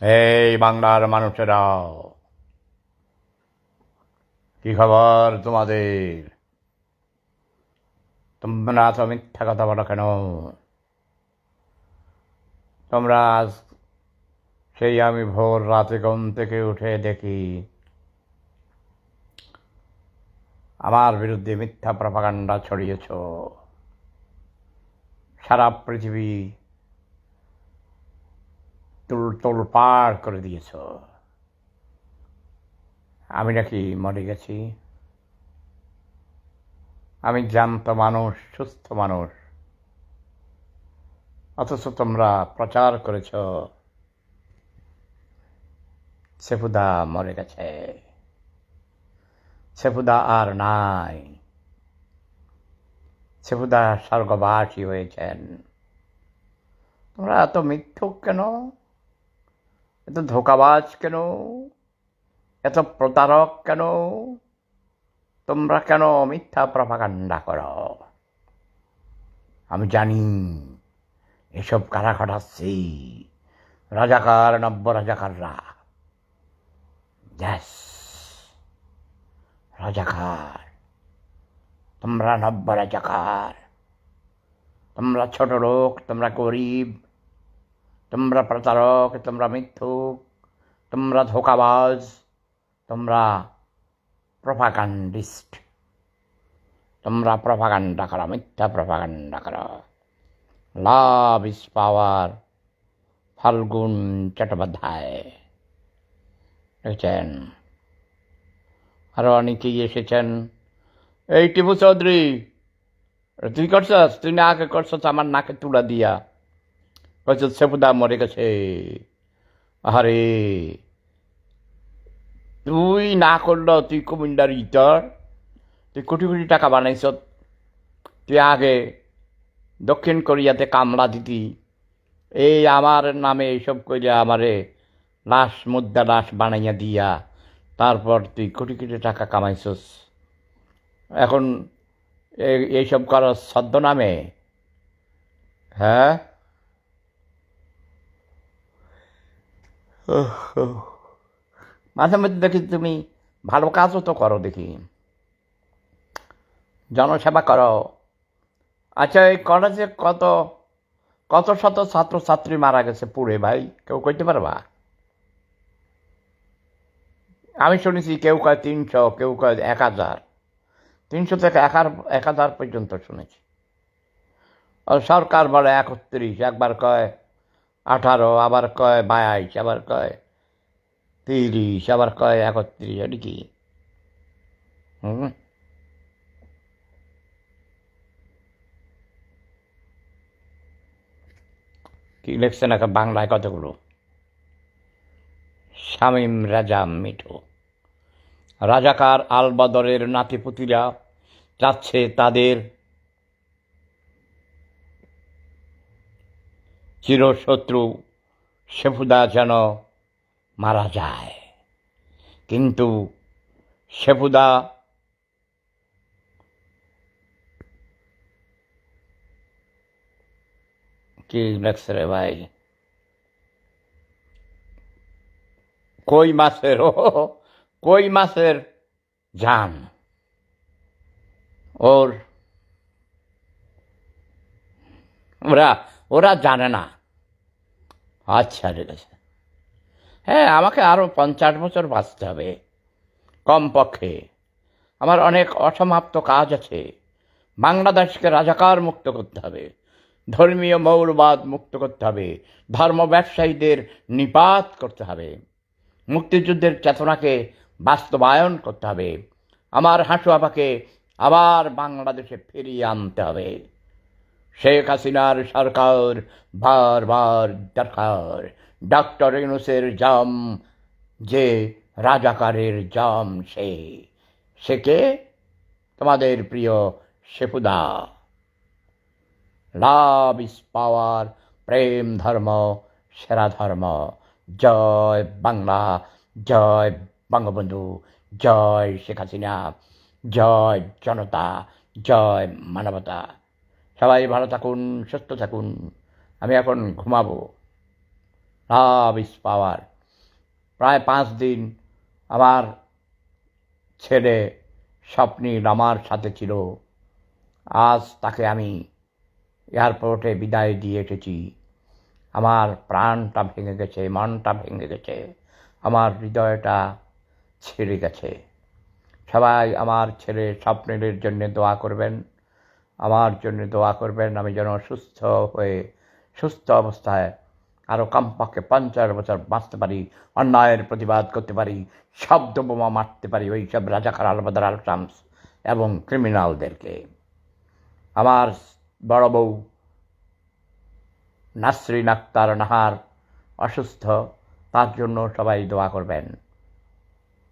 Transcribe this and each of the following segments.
এই বাংলার মানুষেরা কি খবর তোমাদের? তোমরা তো মিথ্যা কথা বলো কেন? তোমরা সেই আমি ভোর রাতে ঘুম থেকে উঠে দেখি আমার বিরুদ্ধে মিথ্যা প্রপাগান্ডা ছড়িয়েছ। সারা পৃথিবী তুল পার করে দিয়েছ। আমি নাকি মরে গেছি। আমি জ্যান্ত মানুষ, সুস্থ মানুষ। অথচ তোমরা প্রচার করেছ, সেফুদা মরে গেছে। সেফুদা আর নাই। সেফুদা স্বর্গবাসী হয়েছেন। তোমরা এত মিথ্যুক কেন? এত ধোকাবাজ কেন? এত প্রতারক কেন? তোমরা কেন মিথ্যা প্রপাগান্ডা করো? আমি জানি, এসব কারা ঘটাচ্ছি? রাজাকার, নব্য রাজাকাররা। ব্যাস রাজাকার। তোমরা নব্য রাজাকার। তোমরা ছোট লোক, তোমরা গরিব। তোমরা প্রতারক, তোমরা মিথ্যুক, তোমরা ধোকাবাজ, তোমরা প্রভাকান্ডিস্ট তোমরা প্রভাকাণ্ডা করো, মিথ্যা প্রভাকাণ্ডা করো। লাভ ইস পাওয়ার, ফাল্গুন চট্টোপাধ্যায়। দেখছেন? আরও অনেকেই এসেছেন। এই টিপু চৌধুরী, তুই করছস? তুই না আগে করছস, আমার নাকে তুলা দিয়া। কইছ সেপুদা মরে গেছে। আরে তুই না করল, তুই কুমিন্ডার ইতর তুই কোটি কোটি টাকা বানাইছ। তুই আগে দক্ষিণ কোরিয়াতে কামলা দিতি। এই আমার নামে এইসব কইরা আমারে লাশ, মুদ্রা লাশ বানাইয়া দিয়া, তারপর তুই কোটি কোটি টাকা কামাইছস। এখন এই- এইসব করো ছদ্ম নামে হ্যাঁ? মাঝে মধ্যে দেখি তুমি ভালো কাজও তো করো দেখি। জনসেবা করো। আচ্ছা এই কলেজে কত কত শত ছাত্রছাত্রী মারা গেছে পুড়ে ভাই? কেউ কইতে পারবা? আমি শুনেছি কেউ কয় তিনশো, কেউ কয় এক হাজার। তিনশো থেকে এক এক হাজার পর্যন্ত শুনেছি। সরকার বলে একত্রিশ, একবার কয় আঠারো, আবার কয় বাইশ, আবার কয় তিরিশ, আবার কয় একত্রিশ, এটা কি? হুম? কি লিখছেন একটা বাংলায় কতগুলো? শামীম রাজা মিঠু। রাজাকার আলবদরের নাতিপুতিরা চাচ্ছে তাদের চিরশত্রু শেফুদা যেন মারা যায়। কিন্তু শেফুদা কি রে ভাই? কই মাছের, ও, কই মাছের জান? ওর, ওরা ওরা জানে না। আচ্ছা ঠিক আছে। হ্যাঁ আমাকে আরও পঞ্চাশ বছর বাঁচতে হবে, কমপক্ষে। আমার অনেক অসমাপ্ত কাজ আছে। বাংলাদেশকে রাজাকার মুক্ত করতে হবে, ধর্মীয় মৌলবাদ মুক্ত করতে হবে, ধর্ম ব্যবসায়ীদের নিপাত করতে হবে, মুক্তিযুদ্ধের চেতনাকে বাস্তবায়ন করতে হবে। আমার হাঁসুয়াপাকে আবার বাংলাদেশে ফিরিয়ে আনতে হবে। শেখ হাসিনার সরকার বারবার দরকার ডক্টর ইউনুসের জাম, যে রাজাকারের জাম সে সে কে? তোমাদের প্রিয় শেফুদা লাভ ইস পাওয়ার, প্রেম ধর্ম, সেরা ধর্ম। জয় বাংলা, জয় বঙ্গবন্ধু, জয় শেখ হাসিনা, জয় জনতা, জয় মানবতা। সবাই ভালো থাকুন, সুস্থ থাকুন। আমি এখন ঘুমাবো। লাভ ইস পাওয়ার প্রায় পাঁচ দিন আমার ছেলে স্বপ্নীল আমার সাথে ছিল। আজ তাকে আমি এয়ারপোর্টে বিদায় দিয়ে এসেছি। আমার প্রাণটা ভেঙে গেছে, মনটা ভেঙে গেছে। আমার হৃদয়টা ছেড়ে গেছে। সবাই আমার ছেলে স্বপ্নের জন্য দোয়া করবেন। আমার জন্য দোয়া করবেন, আমি যেন সুস্থ হয়ে, সুস্থ অবস্থায় আরও কমপক্ষে পঞ্চাশ বছর বাঁচতে পারি, অন্যায়ের প্রতিবাদ করতে পারি, শব্দ বোমা মারতে পারি ওই সব রাজাকার আলবাদার আল শামস এবং ক্রিমিনালদেরকে। আমার বড় বউ নাসরিন আক্তার নাহার অসুস্থ, তার জন্য সবাই দোয়া করবেন।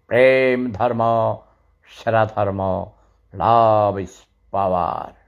প্রেম ধর্ম, সেরা ধর্ম, লাভ ইস পাওয়ার।